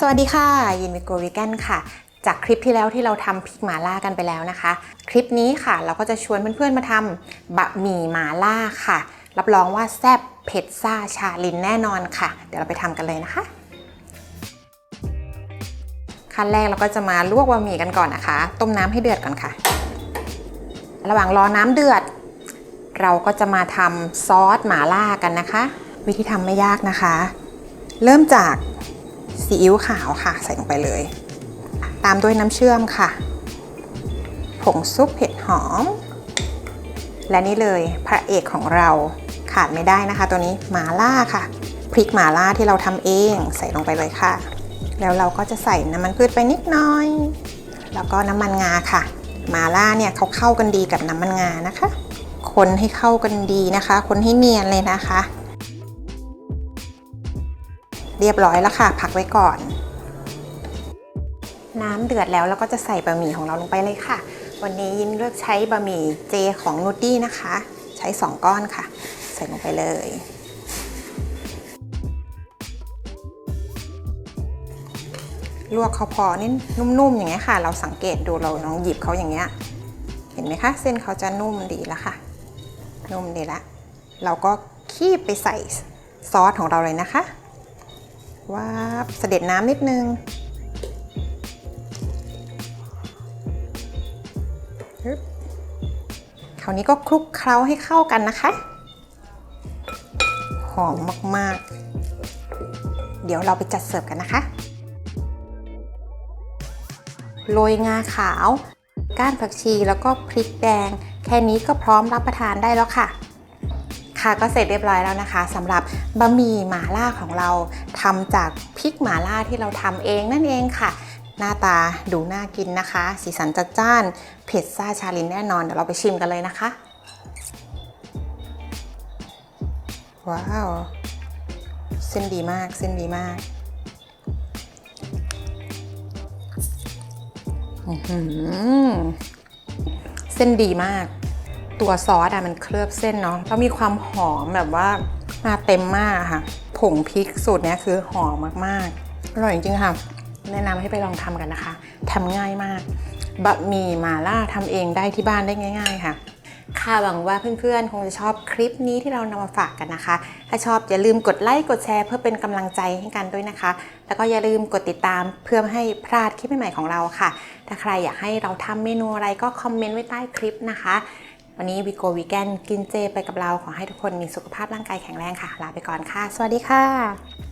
สวัสดีค่ะยินวิโกวิกันค่ะ จากคลิปที่แล้วที่เราทำพริกหมาล่ากันไปแล้วนะคะ คลิปนี้ค่ะเราก็จะชวนเพื่อนๆมาทำบะหมี่หมาล่าค่ะ รับรองว่าแซ่บเผ็ดซ่าชาลินแน่นอนค่ะ เดี๋ยวเราไปทำกันเลยนะคะ ขั้นแรกเราก็จะมาลวกบะหมี่กันก่อนนะคะ ต้มน้ำให้เดือดก่อนค่ะ ระหว่างรอน้ำเดือด เราก็จะมาทำซอสหมาล่ากันนะคะ วิธีทำไม่ยากนะคะ เริ่มจาก ซีอิ๊วขาวค่ะ ใส่ลงไปเลย ตามด้วยน้ำเชื่อมค่ะ ผงซุปเผ็ดหอม และนี่เลยพระเอกของเราขาดไม่ได้นะคะ ตัวนี้หมาล่าค่ะ พริกหมาล่าที่เราทำเองใส่ลงไปเลยค่ะ แล้วเราก็จะใส่น้ำมันพืชไปนิดหน่อย แล้วก็น้ำมันงาค่ะหมาล่าเนี่ยเขาเข้ากันดีกับน้ำมันงานะคะ คนให้เข้ากันดีนะคะ คนให้เนียนเลยนะคะ เรียบร้อยแล้วค่ะ พักไว้ก่อน น้ำเดือดแล้วเราก็จะใส่บะหมี่ของเราลงไปเลยค่ะ วันนี้ยินเลือกใช้บะหมี่เจของนูดดี้นะคะ ใช้ 2 ก้อนค่ะ ใส่ลงไปเลยลวกเขาพอนี่นุ่มๆอย่างเงี้ยค่ะ เราสังเกตดูเราลองหยิบเขาอย่างเงี้ยเห็นไหมคะ เส้นเขาจะนุ่มดีแล้วค่ะ นุ่มดีละ เราก็คีบไปใส่ซอสของเราเลยนะคะ ว่าเสด็จน้ำนิดนึง คราวนี้ก็คลุกเคล้าให้เข้ากันนะคะ หอมมาก ๆ เดี๋ยวเราไปจัดเสิร์ฟกันนะคะ โรยงาขาว ก้านผักชีแล้วก็พริกแดง แค่นี้ก็พร้อมรับประทานได้แล้วค่ะ ค่ะก็เสร็จเรียบร้อยแล้วนะคะสำหรับบะหมี่หมาล่าของเราทำจากพริกหมาล่าที่เราทำเองนั่นเองค่ะ หน้าตาดูน่ากินนะคะ สีสันจัดจ้านเผ็ดซ่าชาลินแน่นอนเดี๋ยวเราไปชิมกันเลยนะคะ ว้าว เส้นดีมากเส้นดีมากอือหือเส้นดีมาก ตัวซอสอะมันเคลือบเส้นเนาะแล้วมีความหอมแบบว่ามาเต็มมากค่ะ ผงพริกสูตรนี้คือหอมมากๆ อร่อยจริงๆค่ะ แนะนำให้ไปลองทำกันนะคะทำง่ายมาก บะหมี่หมาล่าทำเองได้ที่บ้านได้ง่าย ๆ ค่ะ ค่ะหวังว่าเพื่อนๆ คงจะชอบคลิปนี้ที่เรานำมาฝากกันนะคะ ถ้าชอบอย่าลืมกดไลค์กดแชร์เพื่อเป็นกำลังใจให้กันด้วยนะคะ แล้วก็อย่าลืมกดติดตามเพื่อไม่ให้พลาดคลิปใหม่ๆของเราค่ะ ถ้าใครอยากให้เราทำเมนูอะไรก็คอมเมนต์ไว้ใต้คลิปนะคะ วันนี้วิโกวีแกนกินเจไปกับเราขอให้ทุกคนมีสุขภาพร่างกายแข็งแรงค่ะ ลาไปก่อนค่ะ สวัสดีค่ะ